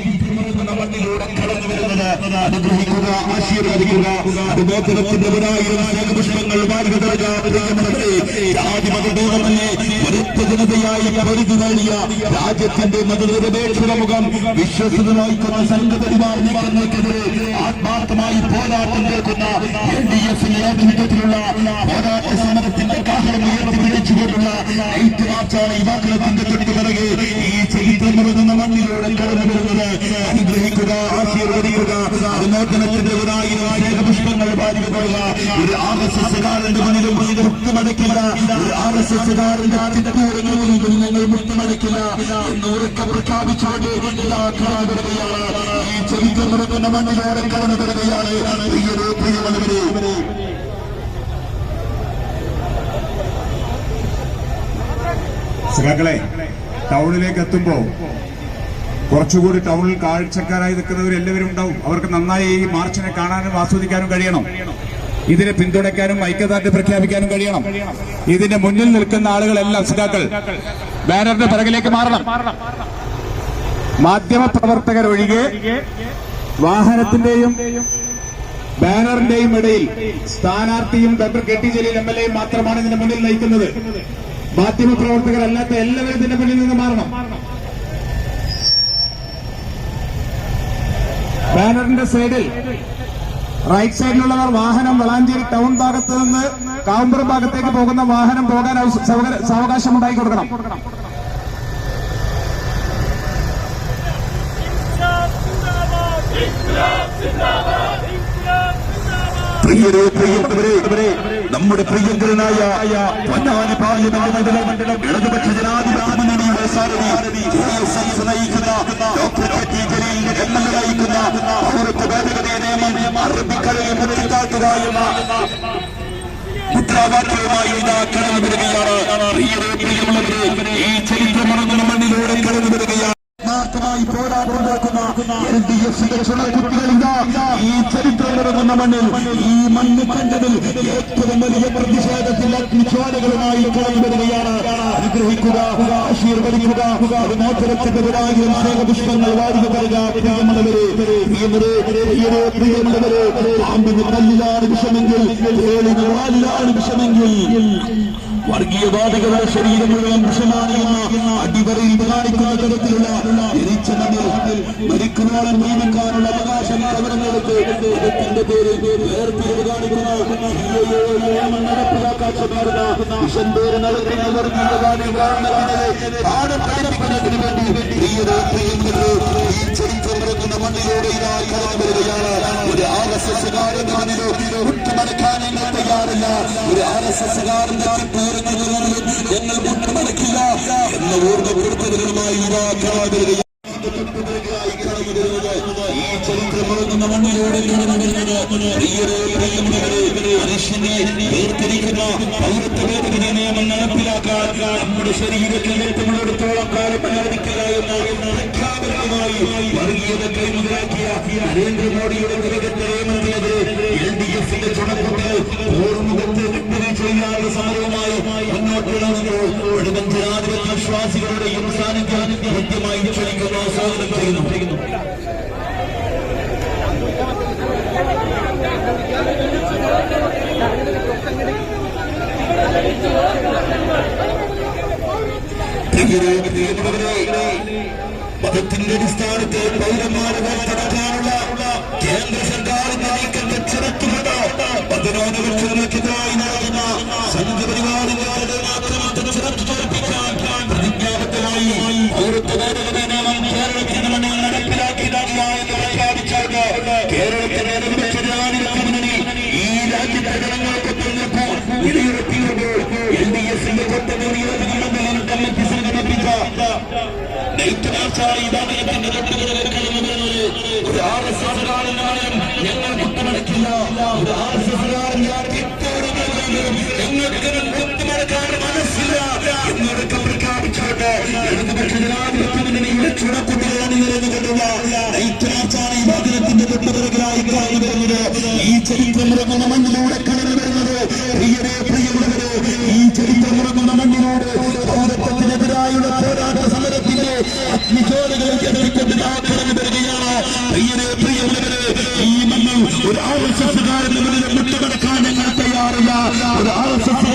ചരിത്രമെന്ന മണ്ണിലൂടെ കടന്നു വരുന്നത് അനുഗ്രഹിക്കുക ആശീർവദിക്കുക ഒരുത്ത ജനതയായി പരിധി നേടിയ രാജ്യത്തിന്റെ മതനിരപേക്ഷത മുഖം വിശ്വസിതമായിക്കുന്ന സംഘപരിവാർ നീക്കങ്ങൾക്കെതിരെ ആത്മാർത്ഥമായി പോരാട്ടം കേൾക്കുന്ന എൽ ഡി എഫിന്റെ നേതൃത്വത്തിലുള്ള പോരാട്ട സമരത്തിന്റെ കാഹളം ഉയർത്തി പിടിച്ചുകൊണ്ടുള്ള ഐക്യമാർച്ചാണ് യുവാക്കളത്തിന്റെ തൊട്ടുപിറകെ ഈ ചരിത്രമുറങ്ങുന്ന മണ്ണിലൂടെ കടന്നു വരുന്നത് അനുഗ്രഹിക്കുക ആശീർവദിക്കുക. വിമോചനത്തിന്റെ പാലിക്കുക ഒരു ഒരു ഈ ടൗണിലേക്ക് എത്തുമ്പോ കുറച്ചുകൂടി ടൗണിൽ കാഴ്ചക്കാരായി നിൽക്കുന്നവർ എല്ലാവരും ഉണ്ടാവും. അവർക്ക് നന്നായി ഈ മാർച്ചിനെ കാണാനും ആസ്വദിക്കാനും കഴിയണം. ഇതിനെ പിന്തുണയ്ക്കാനും ഐക്യദാർഢ്യം പ്രഖ്യാപിക്കാനും കഴിയണം. ഇതിന്റെ മുന്നിൽ നിൽക്കുന്ന ആളുകളെല്ലാം സിതാക്കൾ ബാനറിന്റെ പിറകിലേക്ക് മാറണം. മാധ്യമ പ്രവർത്തകർ ഒഴികെ വാഹനത്തിന്റെയും ബാനറിന്റെയും ഇടയിൽ സ്ഥാനാർത്ഥിയും doctor K T Jaleel M L എയും മാത്രമാണ് ഇതിന്റെ മുന്നിൽ നയിക്കുന്നത്. മാധ്യമ പ്രവർത്തകരല്ലാത്ത എല്ലാവരും ഇതിന്റെ മുന്നിൽ നിന്ന് മാറണം. ബാനറിന്റെ സൈഡിൽ റൈറ്റ് സൈഡിലുള്ളവർ വാഹനം വളാഞ്ചേരി ടൗൺ ഭാഗത്ത് നിന്ന് കാവുമ്പുറം ഭാഗത്തേക്ക് പോകുന്ന വാഹനം പോകാൻ സാവകാശം ഉണ്ടാക്കി കൊടുക്കണം. പ്രിയരെ പ്രിയപ്പെട്ടവരെ നമ്മുടെ പ്രിയങ്കരനായ പൊന്നാനി പാർലമെന്റ് മണ്ഡലം ഇടതുപക്ഷ ജനാധിപത്യ മുന്നണിയുടെ സാരഥി നയിക്കുന്ന ഡോക്ടർ എ നയിക്കുന്ന പൗരത്വ ഭേദഗതി നിയമം അറബിക്കടലിൽ മുറ്റിത്താഴ്ത്തുക എന്ന മുദ്രാവാക്യവുമായി ഇതാ കടന്നു വരികയാണ് ഈ ചരിത്രമറങ്ങുന്ന മണ്ണിലൂടെ കടന്നു വരികയാണ് ആത്മാർത്ഥമായി പോരാട്ടം നടക്കുന്ന എൽ ഡി ഈ ചരിത്രം നടക്കുന്ന മണ്ണിൽ ഈ മണ്ണ് കണ്ടതിൽ ഏറ്റവും വലിയ പ്രതിഷേധത്തിൽ അഗ്നിജ്വാലകളുമായി കടന്നു വരികയാണ്. അനുഗ്രഹിക്കുക ആശീർവദിക്കുക വിമോചനത്തിനെതിരായും സ്നേഹപുഷ്പങ്ങൾ വാരിക തരിക പ്രിയമുള്ളവരെ. പ്രിയമരെ പ്രിയമുള്ളവരെ പാമ്പിന് കല്ലിലാണ് വിഷമെങ്കിൽ ഏളിന് വാലിലാണ് വിഷമെങ്കിൽ വർഗീയവാദികളുടെ ശരീരം മുഴുവൻ വിഷമാനിയുന്ന അടിവരയിൽ കാണിക്കുന്ന തരത്തിലുള്ള മരിക്കുന്നോളം ജീവിക്കാനുള്ള അവകാശം അവരെടുത്ത് പേര് വേണ്ടി ഈ ഒരു ആർ ഞങ്ങൾ തയ്യാറില്ല ഒരു ആർ എസ് എസ് കാരന്റെ ഞങ്ങൾ മുട്ടുമടക്കില്ല എന്ന ഓർമ്മപ്പെടുത്തലുകളുമായി ഇതാ ഈ ചരിത്രമുറങ്ങുന്ന മണ്ണിലൂടെ പ്രിയമുള്ളവരെ മനുഷ്യനെ വേർതിരിക്കുന്ന പൗരത്വ ഭേദഗതി നിയമം നടപ്പിലാക്കാൻ നമ്മുടെ ശരീരത്തിൽ എത്തുന്നിടത്തോളം കാലം അനുവദിക്കുക എന്ന വർഗീയത കൈമുതലാക്കിയ നരേന്ദ്രമോദിയുടെ നിരകത്തെ നിയമത്തിനെതിരെ എൽ ഡി എഫിന്റെ ചുണക്കുട്ടികൾ വിട്ടുവീഴ്ചയില്ലാത്ത സമരവുമായി ജനാധിപത്യ വിശ്വാസികളുടെയും സാന്നിധ്യം കൃത്യമായി ക്ഷണിക്കുന്നു സ്വാഗതം ചെയ്യുന്നു അടിസ്ഥാനത്തിൽ പൗരന്മാരെ നടത്താനുള്ള കേന്ദ്ര സർക്കാരിന്റെ ചെറുത്തുകൊണ്ട് ലക്ഷങ്ങൾക്കെതിരായി നടക്കുന്ന സംഘപരിവാറുകാരുടെ ആക്രമണത്തെ ചെറുത്തു തോൽപ്പിക്കാൻ പ്രതിജ്ഞാബദ്ധമായി പൗരത്വ ഭേദഗതി നിയമം കേരളത്തിന്റെ മണ്ണിൽ നടപ്പിലാക്കിയതാകില്ല എന്ന് പ്രഖ്യാപിച്ചാണ് കേരളത്തിലെ ജനാധിപത്യ മുന്നണി ഈ രാജ്യത്തെ ജനങ്ങൾക്കൊപ്പം നിൽക്കും നിലയുറപ്പിക്കുമ്പോൾ എൽ ഡി എഫിന്റെ കൊത്തമേറിയ മണ്ഡലം കമ്മിറ്റി സംഘടിപ്പിച്ച വരുന്നത് ഒരു ആർ എസ് എസ് എസ്സുകാരന്റെ മുന്നിൽ മുട്ടുമടക്കാൻ ഞങ്ങൾ തയ്യാറില്ല. ഒരു ആർ എസ് എസ്സുകാരന്റെ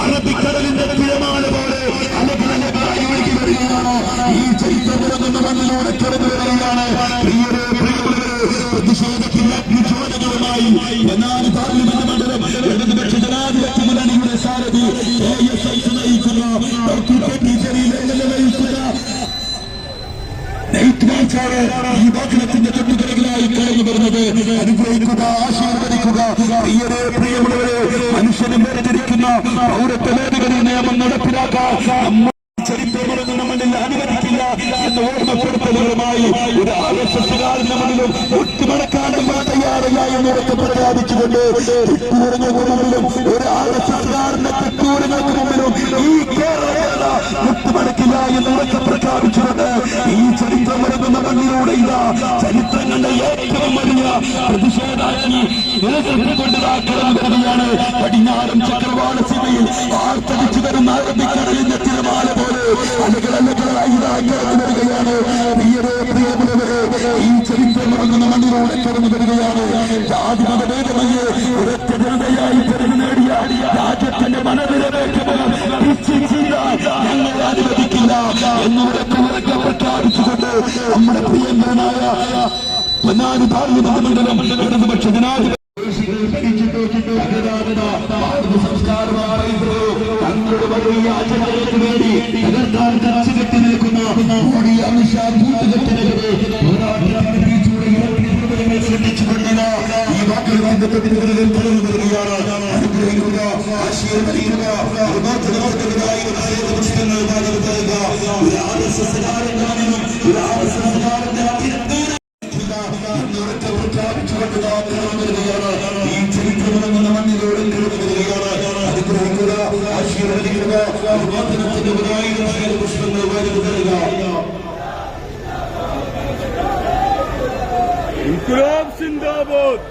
അറബിക്കടലിന്റെ തിരമാല പോലെ. ഒഴുകി വരികയാണ് ഈ ചരിത്രമുറങ്ങുന്ന മണ്ണിലൂടെ കടന്നു വരികയാണ് പ്രിയരെ പ്രിയമുള്ളവരെ പ്രതിഷേധത്തിന്റെ അഗ്നിജ്വാലകളുമായി എന്നാണ് പാർലമെന്റ് മണ്ഡലം ഇടതുപക്ഷ ജനാധിപത്യ മുന്നണിയുടെ സാരഥി കെ എസ് ഐ നൈറ്റ് ഈ വാഹനത്തിന്റെ തൊട്ടുപിറകിലായി കടന്നു വരുന്നത്. അനുഗ്രഹിക്കുക ആശീർവദിക്കുക. പ്രിയരെ പ്രിയമുള്ളവരെ മനുഷ്യനെ വേർതിരിക്കുന്ന പൗരത്വ ഭേദഗതി നിയമം നടപ്പിലാക്കാൻ നമ്മൾ നമ്മളിൽ അനുവദിക്കില്ല എന്ന ഓർമ്മപ്പെടുത്തലുകളുമായി ഒരു ആർ എസ് എന്ന് പ്രഖ്യാപിച്ചുകൊണ്ട് ഒരു ഈ ഈ ചരിത്രം വരുന്ന ഇതാ ഇതാ ചരിത്രങ്ങളുടെ ഏറ്റവും വലിയ പ്രതിഷേധാഗ്നി കടന്നു വരികയാണ് പടിഞ്ഞാറൻ ചക്രവാള സീമയിൽ ആർത്തടിച്ചു വരുന്ന അറബിക്കടലിന്റെ തിരമാല പോലെ അലകളല്ലകളായി ഇതാ കടന്നു വരികയാണ്. പ്രിയരെ പ്രിയമുള്ളവരെ ഈ ചരിത്രം ഇറങ്ങുന്ന മണ്ണിലൂടെ കടന്നു വരികയാണ്. ജാതിമത ഭേദമയെ ഒരൊറ്റ ജനതയായി തെരഞ്ഞു നേടിയ രാജ്യത്തിന്റെ മനനിരപേക്ഷമനം ഞങ്ങൾ അനുവദിക്കില്ല ഉറക്കെ പ്രഖ്യാപിച്ചുകൊണ്ട് നമ്മുടെ പ്രിയങ്കരനായ പൊന്നാനി പാർലമെന്റ് മണ്ഡലം ഇടതുപക്ഷ ജനാധിപത്യ ഒരു ആർ എസ് എസ് ഒരു ആർ എസ് എസ് ഉറക്കെ ഈ ചരിത്രമെന്ന മണ്ണിലൂടെ അനുഗ്രഹിക്കുക ആശീർവദിക്കുക വിമോചനത്തിനെതിരായി പുഷ്പങ്ങൾ വരുക ഇൻകുലാബ് സിന്ദാബാദ്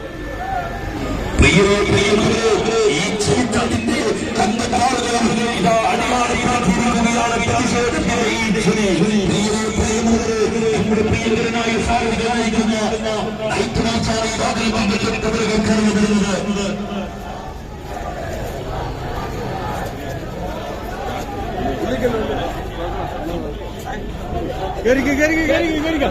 പ്രിയമുള്ളവരെ ഈ സാരഥി നയിക്കുന്ന ഐക്യനാചാരി പങ്കെടുത്തവരെ കടന്നു വരുന്നത്. കേറിക്ക് കേറിക്ക് കേറിക്ക് കേറിക്ക്.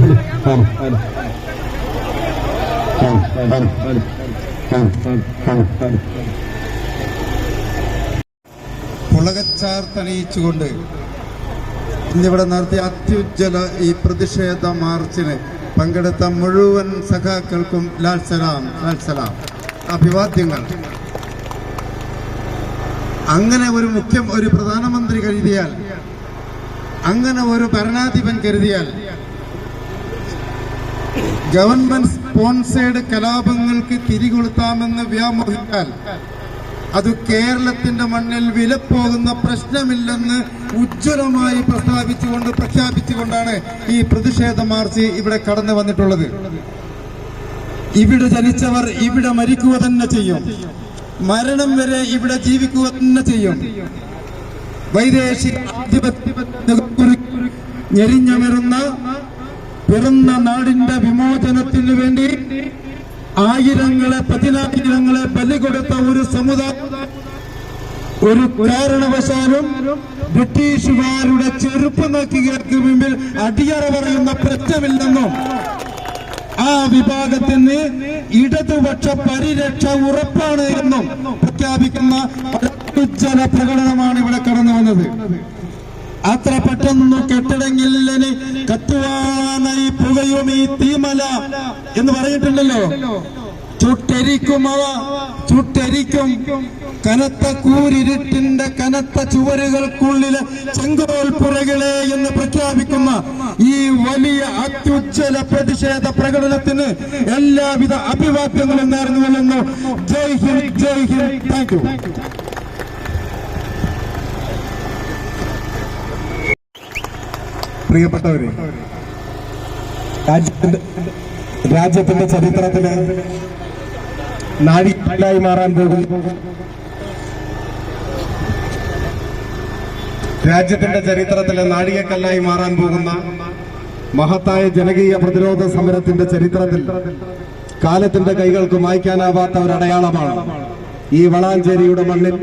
Come, come, come. പുളകച്ചാർത്തണിയിച്ചുകൊണ്ട് ഇന്നിവിടെ നടത്തിയ അത്യുജ്വല ഈ പ്രതിഷേധ മാർച്ചിന് പങ്കെടുത്ത മുഴുവൻ സഖാക്കൾക്കും ലാൽ സലാം ലാൽ സലാം. അഭിവാദ്യങ്ങൾ. അങ്ങനെ ഒരു മുഖ്യം ഒരു പ്രധാനമന്ത്രി കരുതിയാൽ അങ്ങനെ ഒരു ഭരണാധിപൻ കരുതിയാൽ ഗവൺമെന്റ് സ്പോൺസേഡ് കലാപങ്ങൾക്ക് തിരികൊളുത്താമെന്ന് വ്യാമോഹിച്ചാൽ അത് കേരളത്തിന്റെ മണ്ണിൽ വിലപ്പോകുന്ന പ്രശ്നമില്ലെന്ന് ഉജ്ജ്വലമായി പ്രസ്താവിച്ചുകൊണ്ട് പ്രഖ്യാപിച്ചുകൊണ്ടാണ് ഈ പ്രതിഷേധ മാർച്ച് ഇവിടെ കടന്നു വന്നിട്ടുള്ളത്. ഇവിടെ ജനിച്ചവർ ഇവിടെ മരിക്കുക തന്നെ ചെയ്യും. മരണം വരെ ഇവിടെ ജീവിക്കുക തന്നെ ചെയ്യും. വൈദേശിക ഞെരിഞ്ഞമരുന്ന പിറന്ന നാടിന്റെ വിമോചനത്തിന് വേണ്ടി ആയിരങ്ങളെ പതിനായിരങ്ങളെ ബലി കൊടുത്ത ഒരു സമുദായം ഒരു കാരണവശാലും ബ്രിട്ടീഷുകാരുടെ ചെറുപ്പ് നോക്കികൾക്ക് മുമ്പിൽ അടിയറ പറയുന്ന പ്രശ്നമില്ലെന്നും ആ വിഭാഗത്തിന് ഇടതുപക്ഷ പരിരക്ഷ ഉറപ്പാണ് എന്നും പ്രഖ്യാപിക്കുന്ന ഉജ്ജ്വല പ്രകടനമാണ് ഇവിടെ കടന്നു വന്നത് അത്ര പെട്ടെന്ന് കെട്ടിടങ്ങളിലെ കത്തുവാനായി പുകയും ഈ തീമല എന്ന് പറഞ്ഞിട്ടുണ്ടല്ലോ. ചുട്ടരിക്കും അവ ചുട്ടരിക്കും. കനത്ത കൂരിരുട്ടിന്റെ കനത്ത ചുവരുകൾക്കുള്ളിലെ ചെങ്കോൽ പുറകളെ എന്ന് പ്രഖ്യാപിക്കുന്ന ഈ വലിയ അത്യുജ്വല പ്രതിഷേധ പ്രകടനത്തിന് എല്ലാവിധ അഭിവാദ്യങ്ങളും നേർന്നു കൊള്ളുന്നു ജയ് ഹിന്ദ് ജയ് ഹിന്ദ്. Thank you. പ്രിയപ്പെട്ടവരെ രാജ്യത്തിന്റെ രാജ്യത്തിന്റെ നാഴികല്ലായി മാറാൻ പോകും രാജ്യത്തിന്റെ ചരിത്രത്തിലെ നാഴികക്കല്ലായി മാറാൻ പോകുന്ന മഹത്തായ ജനകീയ പ്രതിരോധ സമരത്തിന്റെ ചരിത്രത്തിൽ കാലത്തിന്റെ കൈകൾക്ക് മായ്ക്കാനാവാത്ത ഒരു അടയാളമാണ് ഈ വളാഞ്ചേരിയുടെ മണ്ണിൽ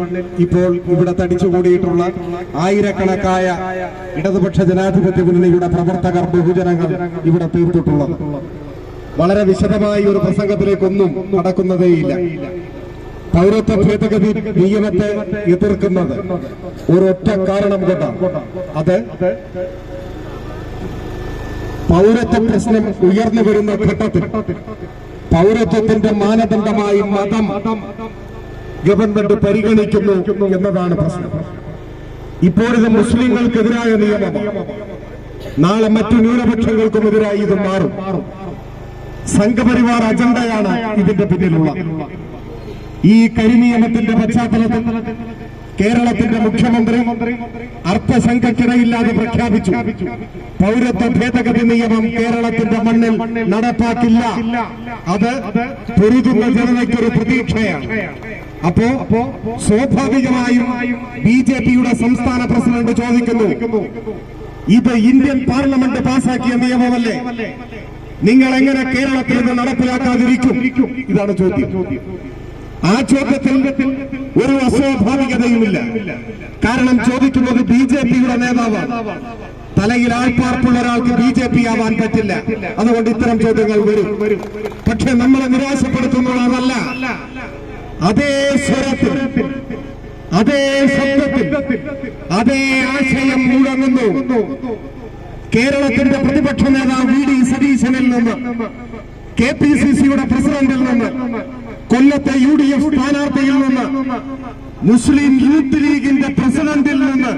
ഇപ്പോൾ ഇവിടെ തടിച്ചുകൂടിയിട്ടുള്ള ആയിരക്കണക്കായ ഇടതുപക്ഷ ജനാധിപത്യ മുന്നണിയുടെ പ്രവർത്തകർ ബഹുജനങ്ങൾ ഇവിടെ തീർത്തിട്ടുള്ളത്. വളരെ വിശദമായി ഒരു പ്രസംഗത്തിലേക്കൊന്നും നടക്കുന്നതേയില്ല പൗരത്വ ഭേദഗതി നിയമത്തെ എതിർക്കുന്നത് ഒരൊറ്റ കാരണം കൊണ്ടാണ്. അത് പൗരത്വ പ്രശ്നം ഉയർന്നു വരുന്ന ഘട്ടത്തിൽ പൗരത്വത്തിന്റെ മാനദണ്ഡമായി മതം ഗവൺമെന്റ് പരിഗണിക്കുന്നു എന്നതാണ് പ്രശ്നം. ഇപ്പോഴിത് മുസ്ലിങ്ങൾക്കെതിരായ നിയമമാണ് നാളെ മറ്റു ന്യൂനപക്ഷങ്ങൾക്കും എതിരായി ഇത് മാറും. സംഘപരിവാർ അജണ്ടയാണ് ഇതിന്റെ പിന്നിലുള്ള ഈ കരിനിയമത്തിന്റെ പശ്ചാത്തലത്തിൽ കേരളത്തിന്റെ മുഖ്യമന്ത്രി അർത്ഥശങ്കക്കിടയില്ലാതെ പ്രഖ്യാപിച്ചു. പൗരത്വ ഭേദഗതി നിയമം കേരളത്തിന്റെ മണ്ണിൽ നടപ്പാക്കില്ല. അത് പൊരുതുന്ന ജനതയ്ക്കൊരു പ്രതീക്ഷയാണ്. അപ്പോ സ്വാഭാവികമായും ബി ജെ പിയുടെ സംസ്ഥാന പ്രസിഡന്റ് ചോദിക്കുന്നു ഇത് ഇന്ത്യൻ പാർലമെന്റ് പാസാക്കിയ നിയമമല്ലേ? നിങ്ങൾ എങ്ങനെ കേരളത്തിൽ ഇത് നടപ്പിലാക്കാതിരിക്കും? ഇതാണ് ചോദ്യം. ആ ചോദ്യത്തിൽ ഒരു അസ്വാഭാവികതയുമില്ല. കാരണം ചോദിക്കുന്നത് ബി ജെ പിയുടെ നേതാവാണ്. തലയിൽ ആൾപ്പാർപ്പുള്ള ഒരാൾക്ക് ബി ജെ പി ആവാൻ പറ്റില്ല. അതുകൊണ്ട് ഇത്തരം ചോദ്യങ്ങൾ വരും. പക്ഷെ നമ്മളെ നിരാശപ്പെടുത്തുന്നത് അതല്ല അതേ സ്വരത്തിൽ അതേ ശബ്ദത്തിൽ അതേ ആശയം മുഴങ്ങുന്നു. കേരളത്തിന്റെ പ്രതിപക്ഷ നേതാവ് വി ഡി സതീശനിൽ നിന്ന് കെ പി സി സിയുടെ പ്രസിഡന്റിൽ നിന്ന് കൊല്ലത്തെ യു ഡി എഫ് സ്ഥാനാർത്ഥിയിൽ നിന്ന് മുസ്ലിം യൂത്ത് ലീഗിന്റെ പ്രസിഡന്റിൽ നിന്ന്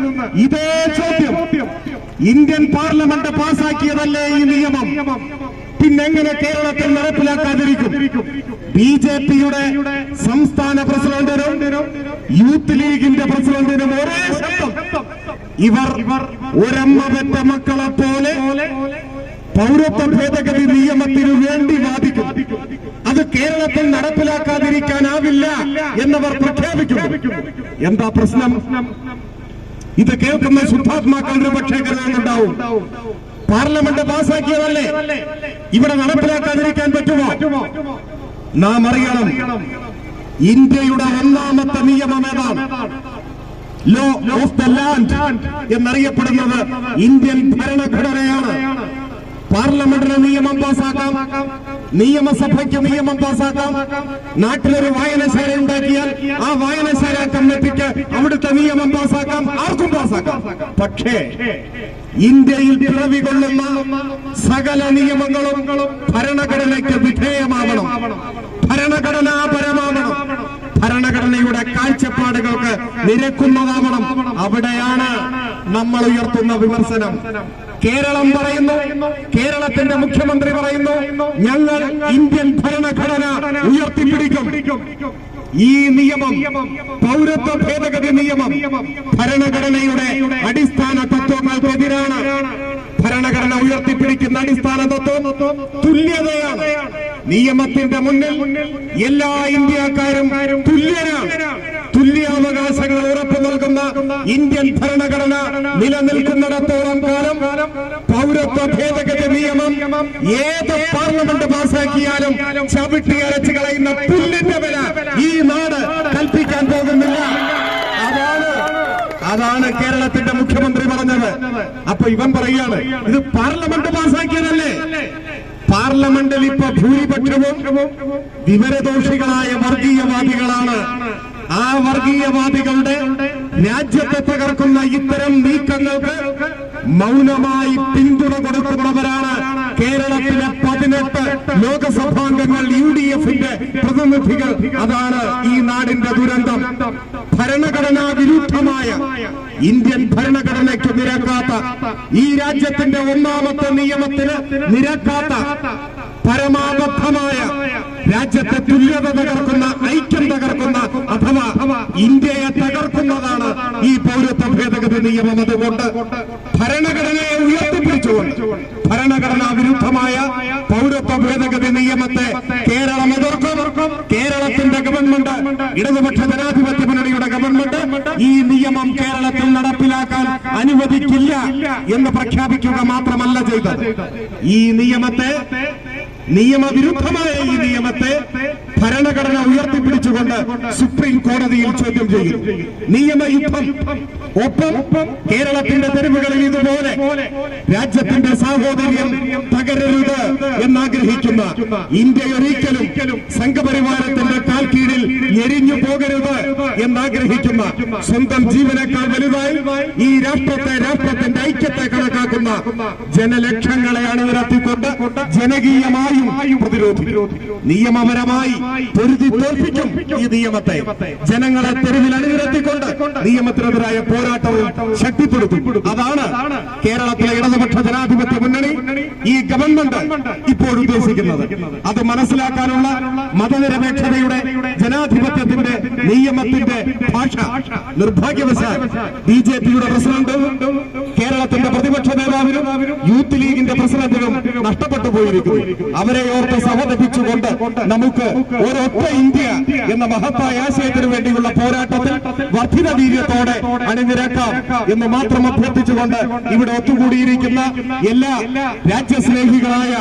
ഇതേ ചോദ്യം ഇന്ത്യൻ പാർലമെന്റ് പാസാക്കിയതല്ലേ ഈ നിയമം? പിന്നെങ്ങനെ കേരളത്തിൽ നടപ്പിലാക്കാതിരിക്കും? ബി ജെ പിയുടെ സംസ്ഥാന പ്രസിഡന്റിനും യൂത്ത് ലീഗിന്റെ പ്രസിഡന്റിനും ഒരേ ശബ്ദം. ഇവർ ഒരമ്മ പെറ്റ മക്കളെ പോലെ പൗരത്വ ഭേദഗതി നിയമത്തിനു വേണ്ടി വാദിക്കും. അത് കേരളത്തിൽ നടപ്പിലാക്കാതിരിക്കാനാവില്ല എന്നവർ പ്രഖ്യാപിക്കുന്നു. എന്താ പ്രശ്നം? ഇത് കേൾക്കുന്ന ശുദ്ധാത്മാക്കൾ ഒരു പക്ഷേ കരുതുന്നുണ്ടാവും പാർലമെന്റ് പാസാക്കിയതല്ലേ? ഇവിടെ നടപ്പിലാക്കാതിരിക്കാൻ പറ്റുമോ? നാം അറിയണം ഇന്ത്യയുടെ ഒന്നാമത്തെ നിയമം ഏതാണ് ലോ ഓഫ് ദ ലാൻഡ് എന്നറിയപ്പെടുന്നത് ഇന്ത്യൻ ഭരണഘടനയാണ്. പാർലമെന്റിന് നിയമം പാസാക്കാം നിയമസഭയ്ക്ക് നിയമം പാസാക്കാം. നാട്ടിലൊരു വായനശാല ഉണ്ടാക്കിയാൽ ആ വായനശാല കമ്മിറ്റിക്ക് അവിടുത്തെ നിയമം പാസാക്കാം ആർക്കും പാസാക്കാം. പക്ഷേ ഇന്ത്യയിൽ പിറവി കൊള്ളുന്ന സകല നിയമങ്ങളും ഭരണഘടനയ്ക്ക് വിധേയമാവണം. ഭരണഘടനാപരമാവണം. ഭരണഘടനയുടെ കാഴ്ചപ്പാടുകൾക്ക് നിരക്കുന്നതാവണം. അവിടെയാണ് നമ്മൾ ഉയർത്തുന്ന വിമർശനം. കേരളം പറയുന്നു കേരളത്തിന്റെ മുഖ്യമന്ത്രി പറയുന്നു ഞങ്ങൾ ഇന്ത്യൻ ഭരണഘടന ഉയർത്തിപ്പിടിക്കും. ഈ നിയമം പൗരത്വ ഭേദഗതി നിയമം ഭരണഘടനയുടെ അടിസ്ഥാന തത്വങ്ങൾക്കെതിരാണ്. ഭരണഘടന ഉയർത്തിപ്പിടിക്കുന്ന അടിസ്ഥാന തത്വം തുല്യതയാണ്. നിയമത്തിന്റെ മുന്നിൽ എല്ലാ ഇന്ത്യക്കാരും തുല്യരാണ്. തുല്യാവകാശങ്ങൾ ഉറപ്പു നൽകുന്ന ഇന്ത്യൻ ഭരണഘടന നിലനിൽക്കുന്നിടത്തോളം കാലം പൗരത്വ ഭേദഗതി നിയമം ഏത് പാർലമെന്റ് പാസാക്കിയാലും ചവിട്ടി അരച്ചു കളയുന്ന പുല്ലിന്റെ വില ഈ നാട് കൽപ്പിക്കാൻ പോകുന്നില്ല. അതാണ് കേരളത്തിന്റെ മുഖ്യമന്ത്രി പറഞ്ഞത്. അപ്പൊ ഇവൻ പറയാണ് ഇത് പാർലമെന്റ് പാസാക്കിയതല്ലേ പാർലമെന്റിൽ ഇപ്പൊ ഭൂരിപക്ഷവും വിവരദോഷികളായ വർഗീയവാദികളാണ്. ആ വർഗീയവാദികളുടെ രാജ്യത്തെ തകർക്കുന്ന ഇത്തരം നീക്കങ്ങൾക്ക് മൗനമായി പിന്തുണ കൊടുക്കുന്നവരാണ് കേരളത്തിലെ പതിനെട്ട് ലോകസഭാംഗങ്ങൾ യു ഡി എഫിന്റെ പ്രതിനിധികൾ. അതാണ് ഈ നാടിന്റെ ദുരന്തം. ഭരണഘടനാ വിരുദ്ധമായ ഇന്ത്യൻ ഭരണഘടനയ്ക്ക് നിരക്കാത്ത ഈ രാജ്യത്തിന്റെ ഒന്നാമത്തെ നിയമത്തിന് നിരക്കാത്ത പരമാബദ്ധമായ രാജ്യത്തെ തുല്യത തകർക്കുന്ന ഐക്യം തകർക്കുന്ന അഥവാ ഇന്ത്യയെ തകർക്കുന്നതാണ് ഈ പൗരത്വ ഭേദഗതി നിയമം. അതുകൊണ്ട് ഭരണഘടനയെ ഉയർത്തിപ്പിടിച്ചുകൊണ്ട് ഭരണഘടനാ വിരുദ്ധമായ പൗരത്വ ഭേദഗതി നിയമത്തെ കേരളം എതിർക്കും. കേരളത്തിന്റെ ഗവൺമെന്റ് ഇടതുപക്ഷ ജനാധിപത്യ മുന്നണിയുടെ ഗവൺമെന്റ് ഈ നിയമം കേരളത്തിൽ നടപ്പിലാക്കാൻ അനുവദിക്കില്ല എന്ന് പ്രഖ്യാപിക്കുക മാത്രമല്ല ചെയ്തത്. ഈ നിയമത്തെ നിയമവിരുദ്ധമായ ഈ നിയമത്തെ ഭരണഘടന ഉയർത്തിപ്പിടിച്ചുകൊണ്ട് സുപ്രീം കോടതിയിൽ ചോദ്യം ചെയ്യും. നിയമയുദ്ധം ഒപ്പം കേരളത്തിന്റെ തെരുവുകളിൽ ഇതുപോലെ രാജ്യത്തിന്റെ സാഹോദര്യം തകരരുത് എന്നാഗ്രഹിക്കുന്ന ഇന്ത്യ ഒരിക്കലും സംഘപരിവാരത്തിന്റെ കാൽ കീഴിൽ എരിഞ്ഞു പോകരുത് എന്നാഗ്രഹിക്കുന്ന സ്വന്തം ജീവനേക്കാൾ വലുതായി ഈ രാഷ്ട്രത്തെ രാഷ്ട്രത്തിന്റെ ഐക്യത്തെ കണക്കാക്കുന്ന ജനലക്ഷങ്ങളെ അണിനിരത്തിക്കൊണ്ട് ജനകീയമായും പ്രതിരോധിക്കും. നിയമപരമായി പൊരുതി തോൽപ്പിക്കും ഈ നിയമത്തെ. ജനങ്ങളെ തെരുവിൽ അണിനിരത്തിക്കൊണ്ട് നിയമത്തിനെതിരായ പോരാട്ടവും ശക്തിപ്പെടുത്തും. അതാണ് കേരളത്തിലെ ഇടതുപക്ഷ ജനാധിപത്യ മുന്നണി ഈ ഗവൺമെന്റ് ഇപ്പോൾ ഉദ്ദേശിക്കുന്നത് അത് മനസ്സിലാക്കാനുള്ള മതനിരപേക്ഷതയുടെ ജനാധിപത്യത്തിന്റെ നിയമത്തിന്റെ ഭാഷ. നിർഭാഗ്യവശാൽ ബി ജെ പിയുടെ പ്രസിഡന്റും കേരളത്തിന്റെ പ്രതിപക്ഷ നേതാവിനും യൂത്ത് ലീഗിന്റെ പ്രസിഡന്റിനും നഷ്ടപ്പെട്ടു പോയിരിക്കുന്നു. അവരെ ഓർത്ത് സഹതപിച്ചുകൊണ്ട് നമുക്ക് ഒരൊറ്റ ഇന്ത്യ എന്ന മഹത്തായ ആശയത്തിനു വേണ്ടിയുള്ള പോരാട്ടത്തിൽ വർദ്ധിത വീര്യത്തോടെ അണിനിരക്കാം എന്ന് മാത്രം അഭ്യർത്ഥിച്ചുകൊണ്ട് ഇവിടെ ഒത്തുകൂടിയിരിക്കുന്ന എല്ലാ രാജ്യസ്നേഹികളായ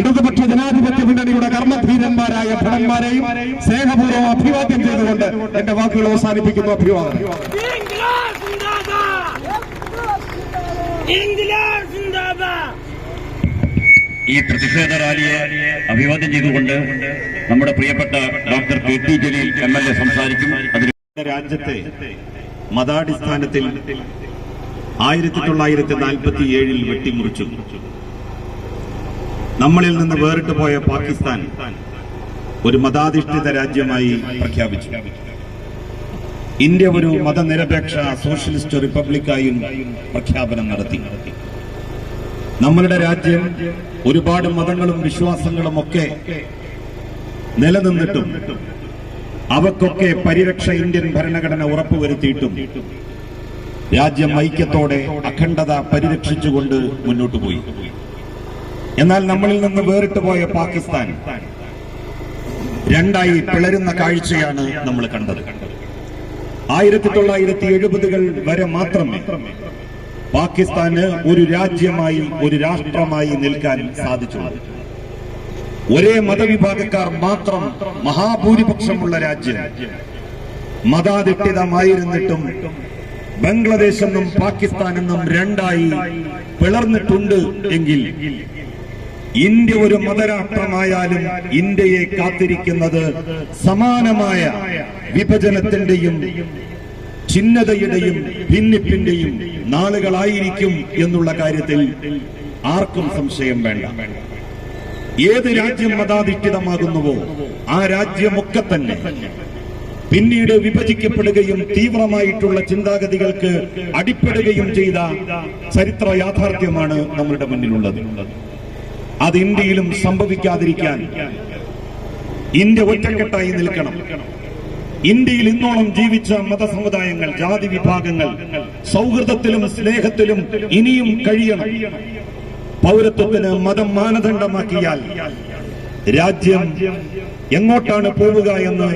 ഇടതുപക്ഷ ജനാധിപത്യ മുന്നണിയുടെ കർമ്മധീരന്മാരായ ഭടന്മാരെയും സ്നേഹപൂർവം അഭിവാദ്യം ചെയ്തുകൊണ്ട് എന്റെ വാക്കുകൾ അവസാനിപ്പിക്കുന്നു അഭിവാദം! ഈ പ്രതിഷേധ റാലിയെ അഭിവാദ്യം ചെയ്തുകൊണ്ട് നമ്മുടെ പ്രിയപ്പെട്ട doctor K T Jaleel M L A സംസാരിക്കും അതിന് രാജ്യത്തെ മതാടിസ്ഥാനത്തിൽ ആയിരത്തി തൊള്ളായിരത്തി നാൽപ്പത്തി ഏഴിൽ വെട്ടിമുറിച്ചു നമ്മളിൽ നിന്ന് വേറിട്ട് പോയ പാകിസ്ഥാൻ ഒരു മതാധിഷ്ഠിത രാജ്യമായി പ്രഖ്യാപിച്ചു. ഇന്ത്യ ഒരു മതനിരപേക്ഷ സോഷ്യലിസ്റ്റ് റിപ്പബ്ലിക്കായും പ്രഖ്യാപനം നടത്തി. നമ്മളുടെ രാജ്യം ഒരുപാട് മതങ്ങളും വിശ്വാസങ്ങളും ഒക്കെ നിലനിന്നിട്ടും അവക്കൊക്കെ പരിരക്ഷ ഇന്ത്യൻ ഭരണഘടന ഉറപ്പുവരുത്തിയിട്ടും രാജ്യം ഐക്യത്തോടെ അഖണ്ഡത പരിരക്ഷിച്ചുകൊണ്ട് മുന്നോട്ട് പോയി എന്നാൽ നമ്മളിൽ നിന്ന് വേറിട്ട് പോയ പാകിസ്ഥാൻ രണ്ടായി പിളരുന്ന കാഴ്ചയാണ് നമ്മൾ കണ്ടത്. ആയിരത്തി തൊള്ളായിരത്തി എഴുപതുകൾ വരെ മാത്രമേ പാകിസ്ഥാന് ഒരു രാജ്യമായി ഒരു രാഷ്ട്രമായി നിൽക്കാൻ സാധിച്ചുള്ളൂ. ഒരേ മതവിഭാഗക്കാർ മാത്രം മഹാഭൂരിപക്ഷമുള്ള രാജ്യം മതാധിഷ്ഠിതമായിരുന്നിട്ടും ബംഗ്ലാദേശ് എന്നും പാകിസ്ഥാൻ എന്നും രണ്ടായി പിളർന്നിട്ടുണ്ട് എങ്കിൽ ഇന്ത്യ ഒരു മതരാഷ്ട്രമായാലും ഇന്ത്യയെ കാത്തിരിക്കുന്നത് സമാനമായ വിഭജനത്തിന്റെയും ഛിന്നതയുടെയും ഭിന്നിപ്പിന്റെയും നാളുകളായിരിക്കും എന്നുള്ള കാര്യത്തിൽ ആർക്കും സംശയം വേണ്ട. ഏത് രാജ്യം മതാധിഷ്ഠിതമാകുന്നുവോ ആ രാജ്യമൊക്കെ തന്നെ പിന്നീട് വിഭജിക്കപ്പെടുകയും തീവ്രമായിട്ടുള്ള ചിന്താഗതികൾക്ക് അടിപ്പെടുകയും ചെയ്ത ചരിത്ര യാഥാർത്ഥ്യമാണ് നമ്മളുടെ മുന്നിലുള്ളത്. അത് ഇന്ത്യയിലും സംഭവിക്കാതിരിക്കാൻ ഇന്ത്യ ഒറ്റക്കെട്ടായി നിൽക്കണം. ഇന്ത്യയിൽ ഇന്നോളം ജീവിച്ച മതസമുദായങ്ങൾ ജാതി വിഭാഗങ്ങൾ സൗഹൃദത്തിലും സ്നേഹത്തിലും ഇനിയും കഴിയണം. പൗരത്വത്തിന് മതം മാനദണ്ഡമാക്കിയാൽ രാജ്യം എങ്ങോട്ടാണ് പോവുക എന്ന്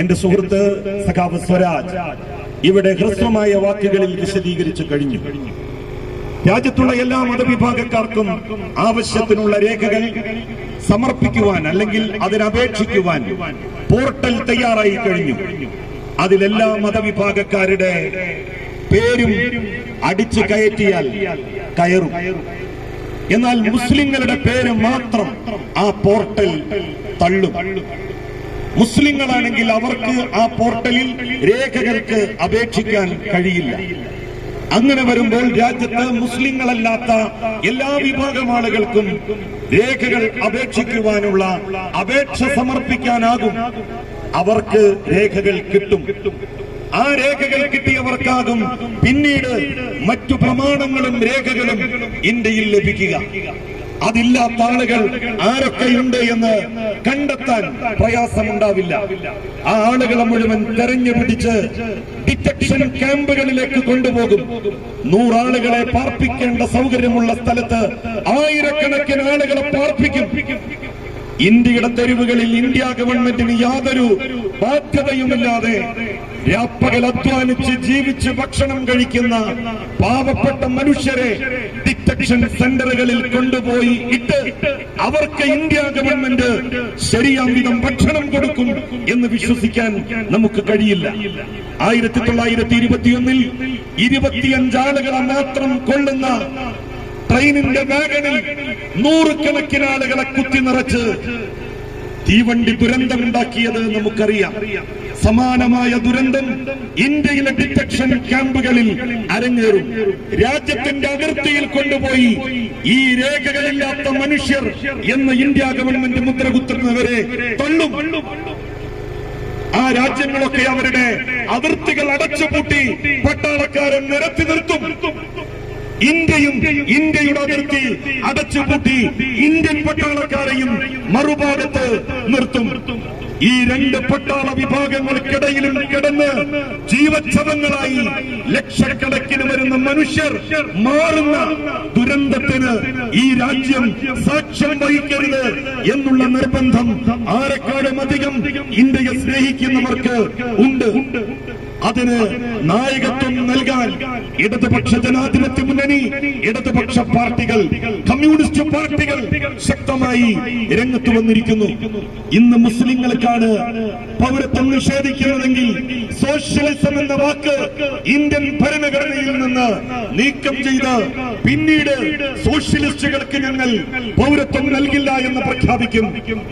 എന്റെ സുഹൃത്ത് സഖാവ് സ്വരാജ് ഇവിടെ ഹ്രസ്വമായ വാക്കുകളിൽ വിശദീകരിച്ചു കഴിഞ്ഞു. രാജ്യത്തുള്ള എല്ലാ മതവിഭാഗക്കാർക്കും ആവശ്യത്തിനുള്ള രേഖകൾ സമർപ്പിക്കുവാൻ അല്ലെങ്കിൽ അതിനപേക്ഷിക്കുവാൻ പോർട്ടൽ തയ്യാറായി കഴിഞ്ഞു. അതിലെല്ലാ മതവിഭാഗക്കാരുടെ പേരും അടിച്ചു കയറ്റിയാൽ കയറും. എന്നാൽ മുസ്ലിങ്ങളുടെ പേര് മാത്രം ആ പോർട്ടൽ തള്ളും. മുസ്ലിങ്ങളാണെങ്കിൽ അവർക്ക് ആ പോർട്ടലിൽ രേഖകൾക്ക് അപേക്ഷിക്കാൻ കഴിയില്ല. അങ്ങനെ വരുമ്പോൾ രാജ്യത്ത് മുസ്ലിങ്ങളല്ലാത്ത എല്ലാ വിഭാഗം ആളുകൾക്കും രേഖകൾ അപേക്ഷിക്കുവാനുള്ള അപേക്ഷ സമർപ്പിക്കാനാകും. അവർക്ക് രേഖകൾ കിട്ടും. ആ രേഖകൾ കിട്ടിയവർക്കാകും പിന്നീട് മറ്റു പ്രമാണങ്ങളും രേഖകളും ഇന്ത്യയിൽ ലഭിക്കുക. അതില്ലാത്ത ആളുകൾ ആരൊക്കെയുണ്ട് എന്ന് കണ്ടെത്താൻ പ്രയാസമുണ്ടാവില്ല. ആ ആളുകളെ മുഴുവൻ തെരഞ്ഞു പിടിച്ച് ഡിറ്റക്ഷൻ ക്യാമ്പുകളിലേക്ക് കൊണ്ടുപോകും. നൂറാളുകളെ പാർപ്പിക്കേണ്ട സൗകര്യമുള്ള സ്ഥലത്ത് ആയിരക്കണക്കിന് ആളുകളെ പാർപ്പിക്കും. ഇന്ത്യയുടെ തെരുവുകളിൽ ഇന്ത്യ ഗവൺമെന്റിന് യാതൊരു ബാധ്യതയുമില്ലാതെ രാപ്പകൽ അധ്വാനിച്ച് ജീവിച്ച് ഭക്ഷണം കഴിക്കുന്ന പാവപ്പെട്ട മനുഷ്യരെ ഡിറ്റക്ഷൻ സെന്ററുകളിൽ കൊണ്ടുപോയി ഇട്ട് അവർക്ക് ഇന്ത്യ ഗവൺമെന്റ് ശരിയാം വിധം ഭക്ഷണം കൊടുക്കും എന്ന് വിശ്വസിക്കാൻ നമുക്ക് കഴിയില്ല. ആയിരത്തി തൊള്ളായിരത്തി ഇരുപത്തിയൊന്നിൽ ഇരുപത്തിയഞ്ചാളുകളെ മാത്രം കൊള്ളുന്ന ട്രെയിനിന്റെ വാഗണിൽ നൂറുകണക്കിന് ആളുകളെ കുത്തി നിറച്ച് തീവണ്ടി ദുരന്തമുണ്ടാക്കിയത് നമുക്കറിയാം. സമാനമായ ദുരന്തം ഇന്ത്യയിലെ ഡിറ്റക്ഷൻ ക്യാമ്പുകളിൽ അരങ്ങേറും. രാജ്യത്തിന്റെ അതിർത്തിയിൽ കൊണ്ടുപോയി ഈ രേഖകളില്ലാത്ത മനുഷ്യർ എന്ന് ഇന്ത്യ ഗവൺമെന്റ് മുദ്ര കുത്തുന്നവരെ തള്ളും. ആ രാജ്യങ്ങളൊക്കെ അവരുടെ അതിർത്തികൾ അടച്ചുപൂട്ടി പട്ടാളക്കാരൻ നിരത്തി നിർത്തും. ഇന്ത്യയും ഇന്ത്യയുടെ അതിർത്തി അടച്ചുപൂട്ടി ഇന്ത്യൻ പട്ടാളക്കാരെയും മറുഭാഗത്ത് നിർത്തും. ഈ രണ്ട് പട്ടാള വിഭാഗങ്ങൾക്കിടയിലും കിടന്ന് ജീവച്ഛവങ്ങളായി ലക്ഷക്കണക്കിന് വരുന്ന മനുഷ്യർ മാറുന്ന ദുരന്തത്തിന് ഈ രാജ്യം സാക്ഷ്യം വഹിക്കരുത് എന്നുള്ള നിർബന്ധം ആരെക്കാളും അധികം ഇന്ത്യയെ സ്നേഹിക്കുന്നവർക്ക് ഉണ്ട്. അതിന് നായകത്വം നൽകാൻ ഇടതുപക്ഷ ജനാധിപത്യ മുന്നണി ഇടതുപക്ഷ പാർട്ടികൾ കമ്മ്യൂണിസ്റ്റ് പാർട്ടികൾ ശക്തമായി രംഗത്ത് വന്നിരിക്കുന്നു. ഇന്ന് മുസ്ലിങ്ങൾക്കാണ് പൗരത്വം നിഷേധിക്കുന്നതെങ്കിൽ സോഷ്യലിസം എന്ന വാക്ക് ഇന്ത്യൻ ഭരണഘടനയിൽ നിന്ന് നീക്കം ചെയ്ത് പിന്നീട് സോഷ്യലിസ്റ്റുകൾക്ക് ഞങ്ങൾ പൗരത്വം നൽകില്ല എന്ന് പ്രഖ്യാപിക്കും.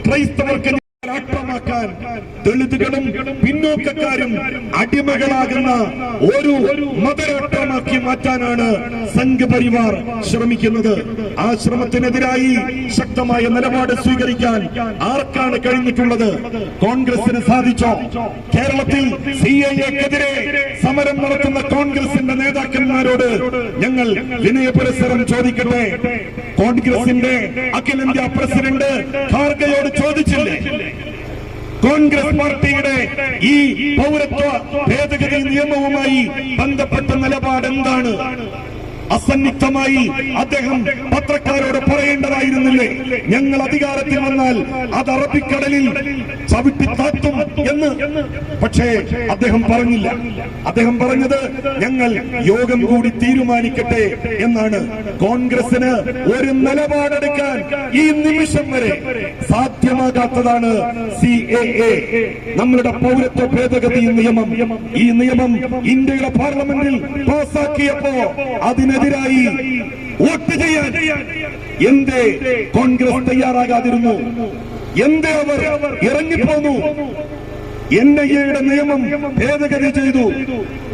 ക്രൈസ്തവർക്ക് രാഷ്ട്രമാക്കാൻ ദളിതുകളും പിന്നോക്കക്കാരും അടിമകളാകുന്ന ഒരു മതരാഷ്ട്രമാക്കി മാറ്റാനാണ് സംഘപരിവാർ ശ്രമിക്കുന്നത്. ആ ശ്രമത്തിനെതിരായി ശക്തമായ നിലപാട് സ്വീകരിക്കാൻ ആർക്കാണ് കഴിഞ്ഞിട്ടുള്ളത്? കോൺഗ്രസിന് സാധിച്ചോ? കേരളത്തിൽ സി ഐ എക്കെതിരെ സമരം നടത്തുന്ന കോൺഗ്രസിന്റെ നേതാക്കന്മാരോട് ഞങ്ങൾ വിനയപുരസരം ചോദിക്കട്ടെ? കോൺഗ്രസിന്റെ അഖിലേന്ത്യാ പ്രസിഡന്റ് ഖാർഗയോട് ചോദിച്ചില്ലേ? കോൺഗ്രസ് പാർട്ടിയുടെ ഈ പൗരത്വ ഭേദഗതി നിയമവുമായി ബന്ധപ്പെട്ട നിലപാട് എന്താണ് അസന്നിഗ്ധമായി അദ്ദേഹം പത്രക്കാരോട് പറയേണ്ടതായിരുന്നില്ലേ? ഞങ്ങൾ അധികാരത്തിൽ വന്നാൽ അത് അറബിക്കടലിൽ ചവിട്ടി താത്തും എന്ന്. പക്ഷേ അദ്ദേഹം പറഞ്ഞില്ല. അദ്ദേഹം പറഞ്ഞത് ഞങ്ങൾ യോഗം കൂടി തീരുമാനിക്കട്ടെ എന്നാണ്. കോൺഗ്രസിന് ഒരു നിലപാടെടുക്കാൻ ഈ നിമിഷം വരെ സാധ്യമാകാത്തതാണ് സി എ എ. നമ്മളുടെ പൗരത്വ ഭേദഗതി നിയമം. ഈ നിയമം ഇന്ത്യയുടെ പാർലമെന്റിൽ പാസാക്കിയപ്പോ അതിനെതിരായി വോട്ട് ചെയ്യാൻ എന്തേ കോൺഗ്രസ് തയ്യാറാകാതിരുന്നു? എന്തേ അവർ ഇറങ്ങിപ്പോന്നു? എൻ ഐ എയുടെ നിയമം ഭേദഗതി ചെയ്തു.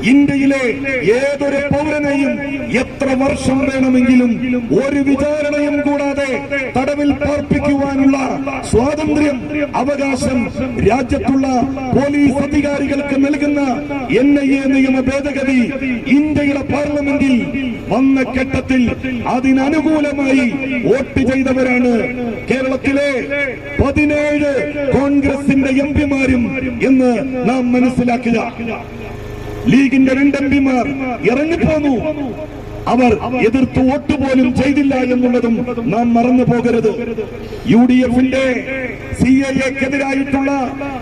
ഇന്ത്യയിലെ ഏതൊരു പൗരനെയും എത്ര വർഷം വേണമെങ്കിലും ഒരു വിചാരണയും കൂടാതെ തടവിൽ പാർപ്പിക്കുവാനുള്ള സ്വാതന്ത്ര്യം അവകാശം രാജ്യത്തുള്ള പോലീസ് അധികാരികൾക്ക് നൽകുന്ന എൻ ഐ എ നിയമ ഭേദഗതി ഇന്ത്യയുടെ പാർലമെന്റിൽ വന്ന ഘട്ടത്തിൽ അതിനനുകൂലമായി വോട്ട് ചെയ്തവരാണ് കേരളത്തിലെ പതിനേഴ് കോൺഗ്രസിന്റെ എം പിമാരും എന്ന് നാം മനസ്സിലാക്കുക. ലീഗിന്റെ രണ്ട് ഇറങ്ങിപ്പോന്നു. അവർ എതിർത്ത് വോട്ട് പോലും ചെയ്തില്ല എന്നുള്ളതും നാം മറന്നു പോകരുത്. യു ഡി എഫിന്റെ സി എ എക്കെതിരായിട്ടുള്ള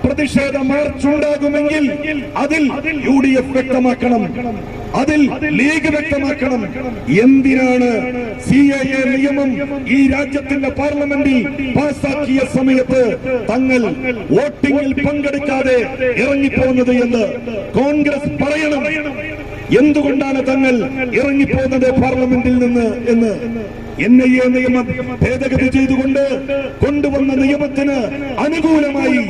പ്രതിഷേധ മാർച്ച് ഉണ്ടാകുമെങ്കിൽ അതിൽ യു ഡി എഫ് വ്യക്തമാക്കണം. അതിൽ ലീഗ് വ്യക്തമാക്കണം. എന്തിനാണ് സി ഐ എ നിയമം ഈ രാജ്യത്തിന്റെ പാർലമെന്റിൽ പാസാക്കിയ സമയത്ത് തങ്ങൾ വോട്ടിംഗിൽ പങ്കെടുക്കാതെ ഇറങ്ങിപ്പോകുന്നത് എന്ന് കോൺഗ്രസ് പറയണം. എന്തുകൊണ്ടാണ് തങ്ങൾ ഇറങ്ങിപ്പോകുന്നത് പാർലമെന്റിൽ നിന്ന് എന്ന് എൻ ഐ എ നിയമം ഭേദഗതി ചെയ്തുകൊണ്ട് കൊണ്ടുവന്ന നിയമത്തിന് അനുകൂലമായി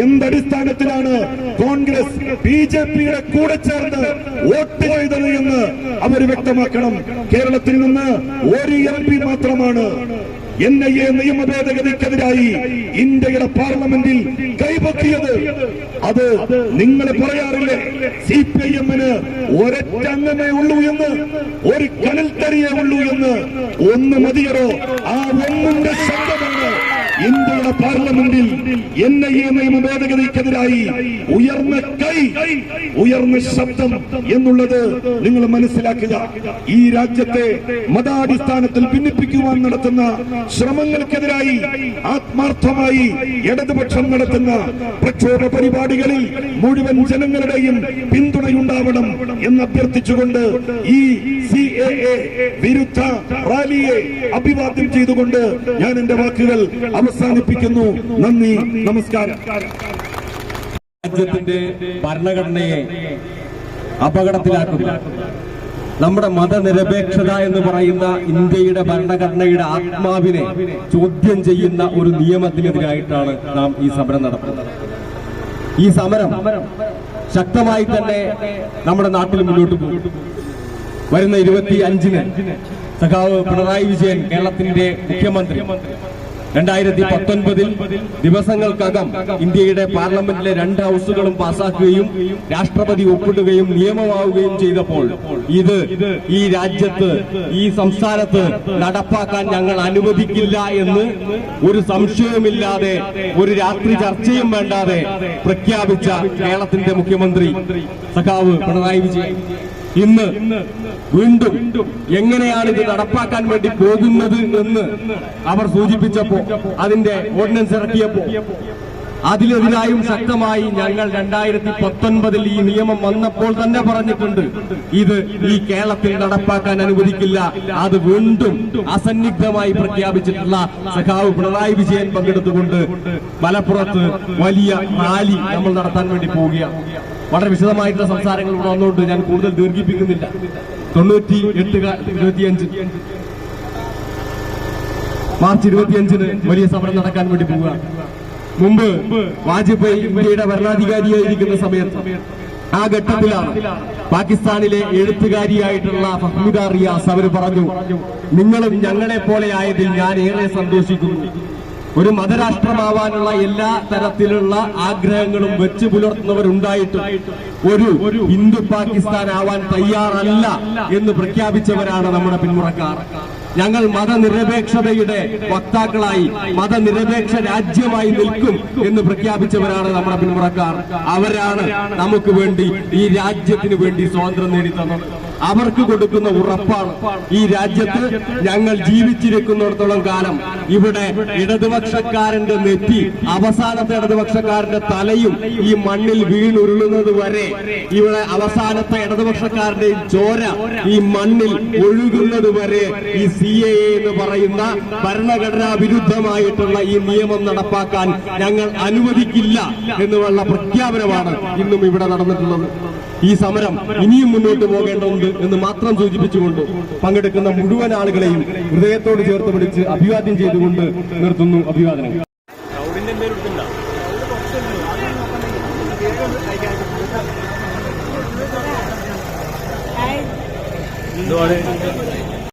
എന്തടിസ്ഥാനത്തിലാണ് കോൺഗ്രസ് ബി ജെ പിയുടെ കൂടെ ചേർന്ന് വോട്ട് ചെയ്തത് എന്ന് അവർ വ്യക്തമാക്കണം. കേരളത്തിൽ നിന്ന് ഒരു എം പി മാത്രമാണ് എൻ ഐ എ നിയമ ഭേദഗതിക്കെതിരായി ഇന്ത്യയുടെ പാർലമെന്റിൽ കൈപൊക്കിയത് അത് നിങ്ങൾ പറയാറില്ലേ? സി പി ഐ എമ്മിന് ഒരൊറ്റ ഉള്ളൂ എന്ന് ഒരു കനൽത്തരിയേ ഉള്ളൂ എന്ന്. ഒന്ന് മതിയറോ ആ ഒന്നിന്റെ ശബ്ദമാണ് ഇന്ത്യയുടെ പാർലമെന്റിൽ എൻ ഐ എ നിയമ ഭേദഗതിക്കെതിരായി ഉയർന്ന കൈ ഉയർന്ന ശബ്ദം എന്നുള്ളത് നിങ്ങൾ മനസ്സിലാക്കുക. ഈ രാജ്യത്തെ മതാടിസ്ഥാനത്തിൽ ഭിന്നിപ്പിക്കുവാൻ നടത്തുന്ന ശ്രമങ്ങൾക്കെതിരായി ആത്മാർത്ഥമായി ഇടതുപക്ഷം നടത്തുന്ന പ്രക്ഷോഭ പരിപാടികളിൽ മുഴുവൻ ജനങ്ങളുടെയും പിന്തുണയുണ്ടാവണം എന്ന് അഭ്യർത്ഥിച്ചുകൊണ്ട് ഈ സി എ എ വിരുദ്ധ റാലിയെ അഭിവാദ്യം ചെയ്തുകൊണ്ട് ഞാൻ എന്റെ വാക്കുകൾ അവസാനിപ്പിക്കുന്നു. നന്ദി നമസ്കാരം. രാജ്യത്തിന്റെ ഭരണഘടനയെ അപകടത്തിലാക്കുന്നു. നമ്മുടെ മതനിരപേക്ഷത എന്ന് പറയുന്ന ഇന്ത്യയുടെ ഭരണഘടനയുടെ ആത്മാവിനെ ചോദ്യം ചെയ്യുന്ന ഒരു നിയമത്തിനെതിരായിട്ടാണ് നാം ഈ സമരം നടത്തുന്നത്. ഈ സമരം ശക്തമായി തന്നെ നമ്മുടെ നാട്ടിൽ മുന്നോട്ട് പോകും. വരുന്ന ഇരുപത്തി അഞ്ചിന് സഖാവ് പിണറായി വിജയൻ കേരളത്തിന്റെ മുഖ്യമന്ത്രി രണ്ടായിരത്തി പത്തൊൻപതിൽ ദിവസങ്ങൾക്കകം ഇന്ത്യയുടെ പാർലമെന്റിലെ രണ്ട് ഹൗസുകളും പാസാക്കുകയും രാഷ്ട്രപതി ഒപ്പിടുകയും നിയമമാവുകയും ചെയ്തപ്പോൾ ഇത് ഈ രാജ്യത്ത് ഈ സംസ്ഥാനത്ത് നടപ്പാക്കാൻ ഞങ്ങൾ അനുവദിക്കില്ല എന്ന് ഒരു സംശയവുമില്ലാതെ ഒരു രാത്രി ചർച്ചയും വേണ്ടാതെ പ്രഖ്യാപിച്ച കേരളത്തിന്റെ മുഖ്യമന്ത്രി സഖാവ് പിണറായി വിജയൻ. ഇന്ന് വീണ്ടും എങ്ങനെയാണ് ഇത് നടപ്പാക്കാൻ വേണ്ടി പോകുന്നത് എന്ന് അവർ സൂചിപ്പിച്ചപ്പോ അതിന്റെ ഓർഡിനൻസ് ഇറക്കിയപ്പോ അതിലെതിരായും ശക്തമായി ഞങ്ങൾ രണ്ടായിരത്തി പത്തൊൻപതിൽ ഈ നിയമം വന്നപ്പോൾ തന്നെ പറഞ്ഞിട്ടുണ്ട് ഇത് ഈ കേരളത്തിൽ നടപ്പാക്കാൻ അനുവദിക്കില്ല. അത് വീണ്ടും അസന്നിഗ്ധമായി പ്രഖ്യാപിച്ചിട്ടുള്ള സഖാവ് പിണറായി വിജയൻ പങ്കെടുത്തുകൊണ്ട് മലപ്പുറത്ത് വലിയ റാലി നമ്മൾ നടത്താൻ വേണ്ടി പോവുകയാണ്. വളരെ വിശദമായിട്ടുള്ള സംസാരങ്ങൾ ഇവിടെ വന്നുകൊണ്ട് ഞാൻ കൂടുതൽ ദീർഘിപ്പിക്കുന്നില്ല. തൊണ്ണൂറ്റി എട്ട് ഇരുപത്തിയഞ്ച്. മാർച്ച് ഇരുപത്തിയഞ്ചിന് വലിയ സമരം നടക്കാൻ വേണ്ടി പോവുക. മുമ്പ് വാജ്പേയി ഇന്ത്യയുടെ ഭരണാധികാരിയായിരിക്കുന്ന സമയത്ത് ആ ഘട്ടത്തിലാണ് പാകിസ്ഥാനിലെ എഴുത്തുകാരിയായിട്ടുള്ള ഫഹ്മിദ റിയാസ് അവർ പറഞ്ഞു നിങ്ങളും ഞങ്ങളെ പോലെ ആയതിൽ ഞാൻ ഏറെ സന്തോഷിക്കുന്നു. ഒരു മതരാഷ്ട്രമാവാനുള്ള എല്ലാ തരത്തിലുള്ള ആഗ്രഹങ്ങളും വെച്ചു പുലർത്തുന്നവരുണ്ടായിട്ടും ഒരു ഹിന്ദു പാകിസ്ഥാൻ ആവാൻ തയ്യാറല്ല എന്ന് പ്രഖ്യാപിച്ചവരാണ് നമ്മുടെ പിന്മുറക്കാർ. ഞങ്ങൾ മതനിരപേക്ഷതയുടെ വക്താക്കളായി മതനിരപേക്ഷ രാജ്യമായി നിൽക്കും എന്ന് പ്രഖ്യാപിച്ചവരാണ് നമ്മുടെ പിന്മുറക്കാർ. അവരാണ് നമുക്ക് വേണ്ടി ഈ രാജ്യത്തിന് വേണ്ടി സ്വാതന്ത്ര്യം നേടിത്തന്നത്. അവർക്ക് കൊടുക്കുന്ന ഉറപ്പാണ്. ഈ രാജ്യത്ത് ഞങ്ങൾ ജീവിച്ചിരിക്കുന്നിടത്തോളം കാലം ഇവിടെ ഇടതുപക്ഷക്കാരന്റെ നെറ്റി അവസാനത്തെ ഇടതുപക്ഷക്കാരന്റെ തലയും ഈ മണ്ണിൽ വീണുരുളുന്നത് വരെ ഇവിടെ അവസാനത്തെ ഇടതുപക്ഷക്കാരുടെയും ചോര ഈ മണ്ണിൽ ഒഴുകുന്നത് വരെ ഈ സി എ എന്ന് പറയുന്ന ഭരണഘടനാ വിരുദ്ധമായിട്ടുള്ള ഈ നിയമം നടപ്പാക്കാൻ ഞങ്ങൾ അനുവദിക്കില്ല എന്നുള്ള പ്രഖ്യാപനമാണ് ഇന്നും ഇവിടെ നടന്നിട്ടുള്ളത്. ഈ സമരം ഇനിയും മുന്നോട്ട് പോകേണ്ടതുണ്ട്. എന്ന് മാത്രം സൂചിപ്പിച്ചുകൊണ്ട് പങ്കെടുക്കുന്ന മുഴുവൻ ആളുകളെയും ഹൃദയത്തോട് ചേർത്ത് പിടിച്ച് അഭിവാദ്യം ചെയ്തുകൊണ്ട് നിർത്തുന്നു അഭിവാദനം.